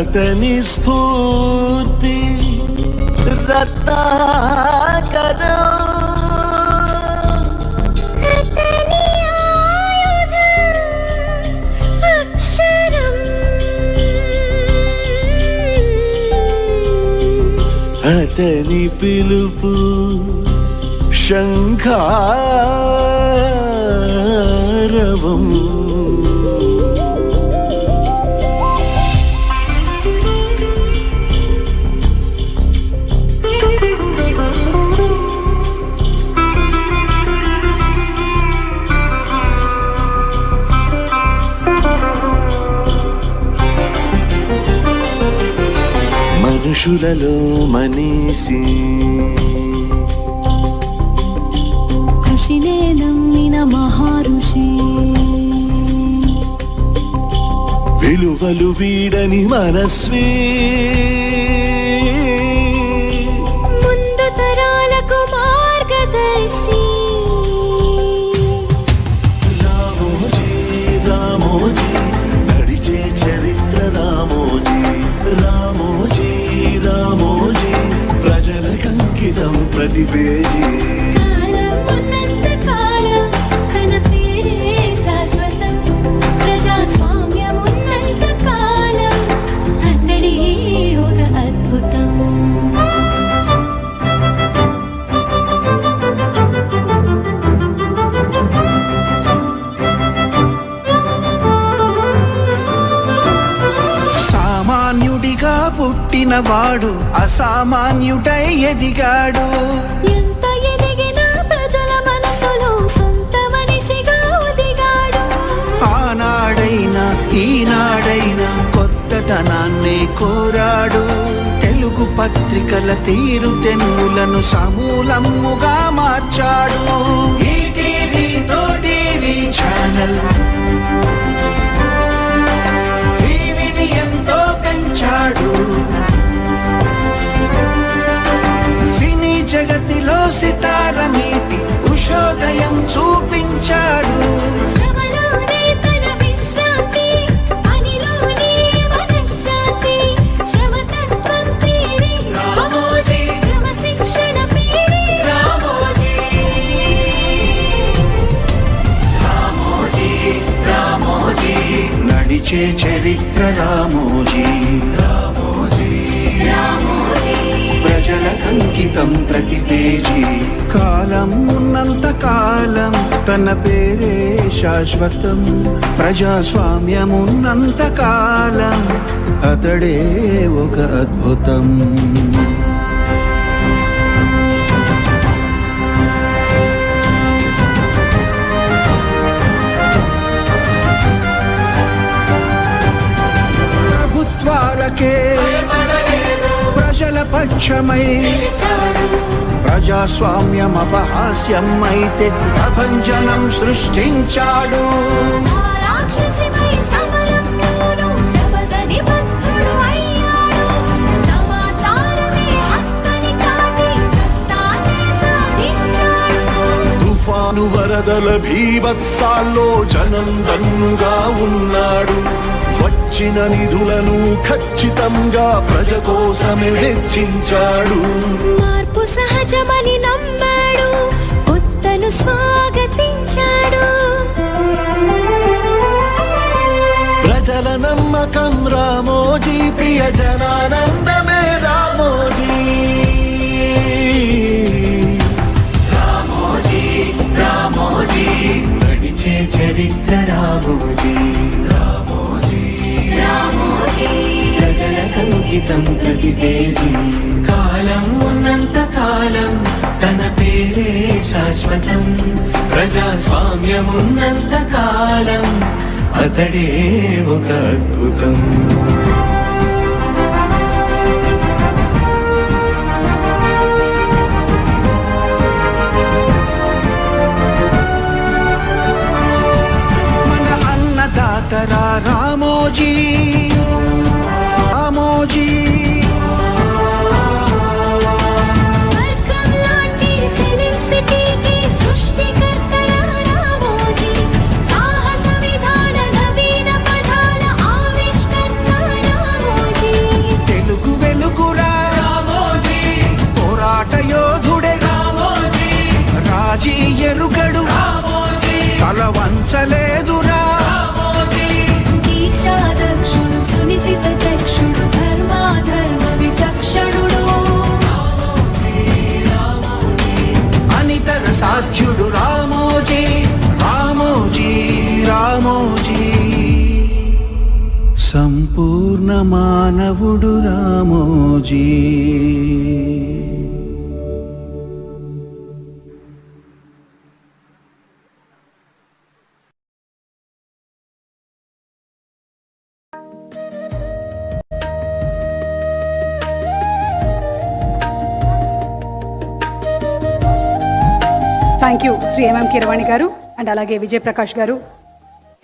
అతని స్ఫూర్తి రత్నాకరం అతని పిలుపు శంఖారవం మనుషులలో మనీషి. కృషినే నమ్మిన మహారుషి. విలువలు వీడని మనస్వీ. ముందు తరాలకు మార్గదర్శి. రామోజీ రామోజీ. కంకితం ప్రతి పుట్టినవాడు అసామాన్యుడై ఎదిగాడు. ఎంత ఎదిగినా ప్రజల మనసులో సొంత మనిషిగా ఒదిగాడు. ఆనాడైనా ఈనాడైనా కొత్తదనాన్నే కోరాడు. తెలుగు పత్రికల తీరు తెన్నులను సమూలముగా మార్చాడు. ఈటీవీ తో టీవీ ఛానల్. క్రమశిక్షణ పేరే రామోజీ. నడిచే చరిత్ర రామోజీ. జీవితం ప్రతి పేజీ కాలం ఉన్నంత కాలం తన పేరే శాశ్వతం. ప్రజాస్వామ్యం ఉన్నంత కాలం అతడే ఒక అద్భుతం. పక్షమై ప్రజాస్వామ్యం అపహాస్యం అయితే ప్రభంజనం సృష్టించాడు తుఫాను వరదల భీభత్సాల్లో జనం దన్నుగా ఉన్నాడు. వచ్చిన నిధులను ఖచ్చితంగా ప్రజ కోసమే వెచ్చించాడు. మార్పు సహజమని నమ్మాడు కొత్తను స్వాగతించాడు. ప్రజల నమ్మకం రామోజీ ప్రియ జనానందమే రామోజీ నడిచే చరిత్ర రామోజీ. జీవితం ప్రతి పేజీ కాలం ఉన్నంత కాలం తన పేరే శాశ్వతం. ప్రజాస్వామ్యం ఉన్నంత కాలం అతడే ఒక అద్భుతం. సంపూర్ణ మానవుడు Ramoji thank you Shri MM Keeravani garu and అలాగే విజయప్రకాష్ గారు.